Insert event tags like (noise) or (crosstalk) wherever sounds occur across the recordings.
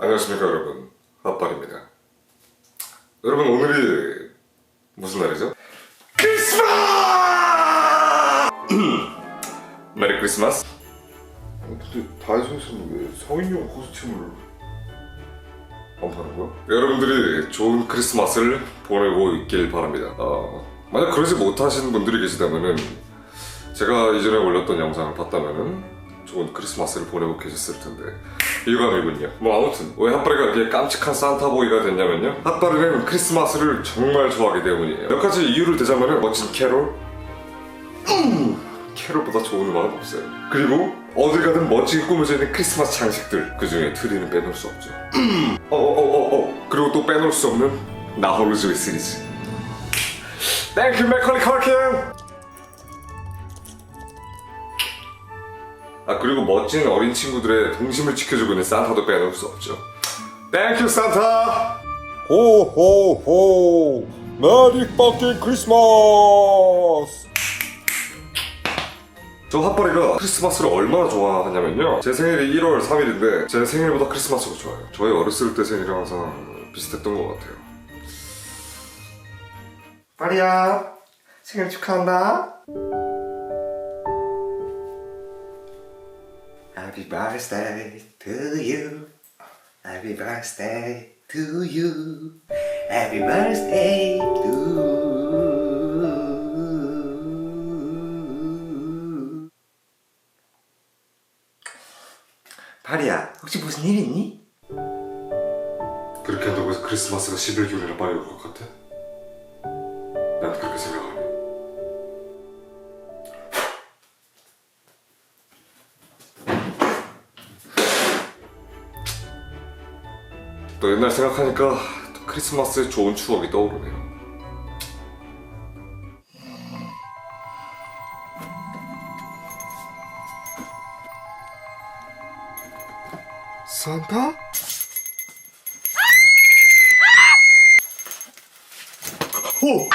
안녕하십니까 여러분 핫발입니다 여러분 오늘이 무슨 날이죠? 크리스마스! (clears throat) 메리 크리스마스 근데 다이소에서는 왜 성인용 코스튬을 안 파는 거야? 여러분들이 좋은 크리스마스를 보내고 있길 바랍니다 어, 만약 그러지 못하시는 분들이 계시다면은 제가 이전에 올렸던 영상을 봤다면은 좋은 크리스마스를 보내고 계셨을 텐데 일관이군요. 뭐 아무튼 왜 핫바리가 이렇게 깜찍한 산타보이가 됐냐면요. 핫바리는 크리스마스를 정말 좋아하기 때문이에요. 몇 가지 이유를 대자면은 멋진 캐롤, 음, 캐롤보다 좋은 음악은 없어요. 그리고 어딜 가든 멋지게 꾸며져 있는 크리스마스 장식들 그 중에 트리는 빼놓을 수 없죠. 어어어어 그리고 또 빼놓을 수 없는 나홀로즈의 시리즈. 땡큐 맥컬리 컬킨. 아 그리고 멋진 어린 친구들의 동심을 지켜주고 있는 산타도 빼놓을 수 없죠. 땡큐 산타. 호호호 메리 퍼킹 크리스마스 저 핫바리가 크리스마스를 얼마나 좋아하냐면요. 제 생일이 1월 3일인데 제 생일보다 크리스마스가 좋아요. 저희 어렸을 때 생일이랑 항상 비슷했던 것 같아요. 파리야 생일 축하한다 Happy birthday to you Happy birthday to you Happy birthday to 파리야 혹시 무슨 일 있니? 그렇게 한다고 해서 크리스마스가 11개월이나 빨리 올 것 같아? 또 옛날 생각하니까 또 크리스마스의 좋은 추억이 떠오르네요. 산타? 오!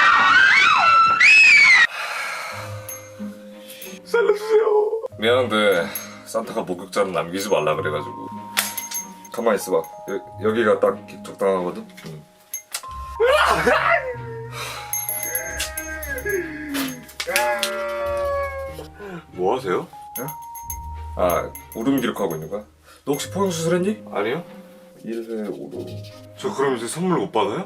살려주세요. 미안한데 산타가 목격자는 남기지 말라 그래가지고 가만 있어봐. 여, 여기가 딱 적당하거든. 응. (laughs) 뭐 하세요? 아 울음 기록하고 있는 거야? 너 혹시 포용 수술했니? 아니요. 1회 5로. 저 그럼 이제 선물 못 받아요?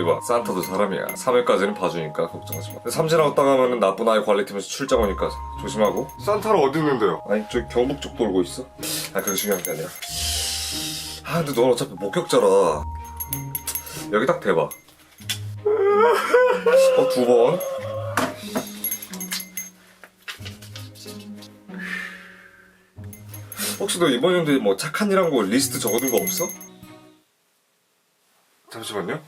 이봐 산타도 사람이야 3회까지는 봐주니까 걱정하지 마 삼진하고 땅하면은 나쁜 아이 관리팀에서 출장 오니까 조심하고 산타는 어디 있는데요? 아니 저기 경북 쪽 돌고 있어 아 그게 중요한 게 아니라 아 근데 넌 어차피 목격자라. 여기 딱 대봐. 어 두번. 혹시 너 이번 연도에 뭐 착한 일한 거 리스트 적어둔 거 없어? 잠시만요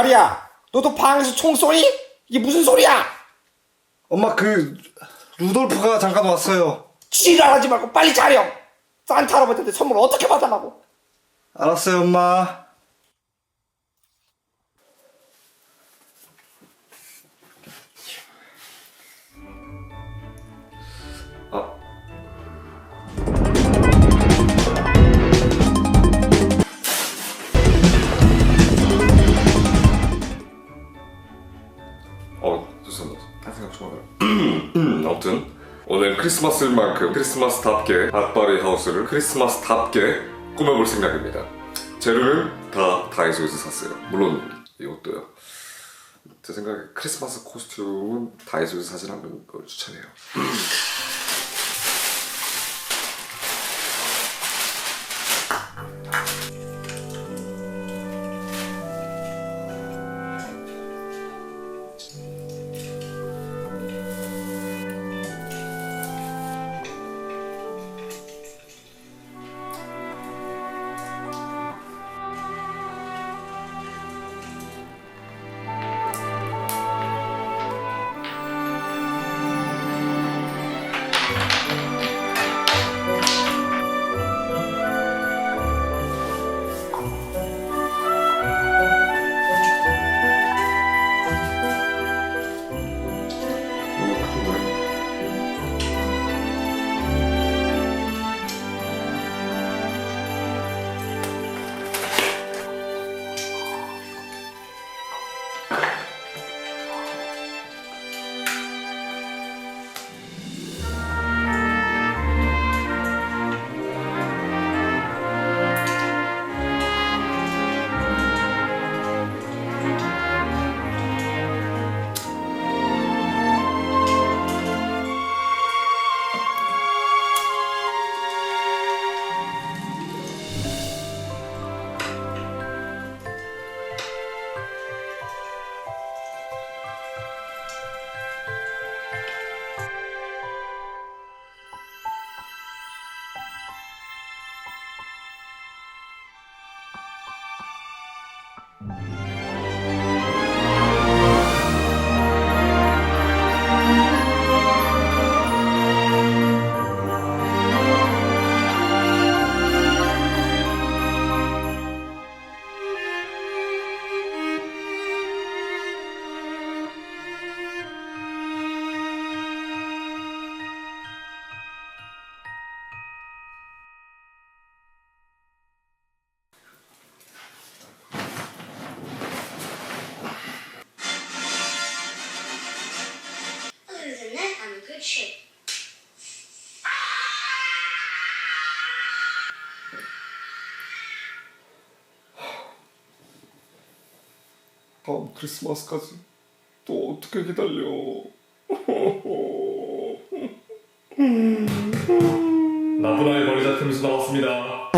파리야 너도 방에서 총소리? 이게 무슨 소리야? 엄마 그 루돌프가 잠깐 왔어요. 지랄하지 말고 빨리 자렴 산타 할아버지한테 선물 어떻게 받아라고 알았어요, 엄마. 아무튼 오늘 크리스마스인 만큼 크리스마스답게 핫바리 하우스를 크리스마스답게 꾸며볼 생각입니다. 재료는 다 다이소에서 샀어요. 물론 이것도요. 제 생각에 크리스마스 코스튬은 다이소에서 사진 않는 걸 추천해요. 다음 크리스마스까지 또 어떻게 기다려? (laughs) 나쁜 아이 머리 잡히면서 나왔습니다.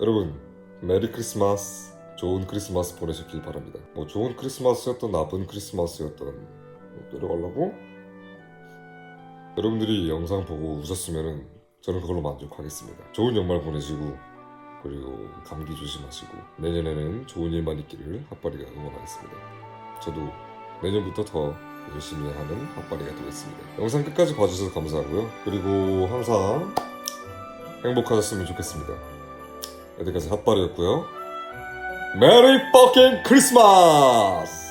여러분 메리 크리스마스 좋은 크리스마스 보내셨길 바랍니다 뭐 좋은 크리스마스였던 나쁜 크리스마스였던 뭐 내려가려고? 여러분들이 영상 보고 웃었으면은 저는 그걸로 만족하겠습니다. 좋은 연말 보내시고 그리고 감기 조심하시고 내년에는 좋은 일만 있기를 핫바리가 응원하겠습니다. 저도 내년부터 더 열심히 하는 핫바리가 되겠습니다. 영상 끝까지 봐주셔서 감사하고요. 그리고 항상 행복하셨으면 좋겠습니다. 여기까지 핫바리였고요. 메리 퍼킹 크리스마스!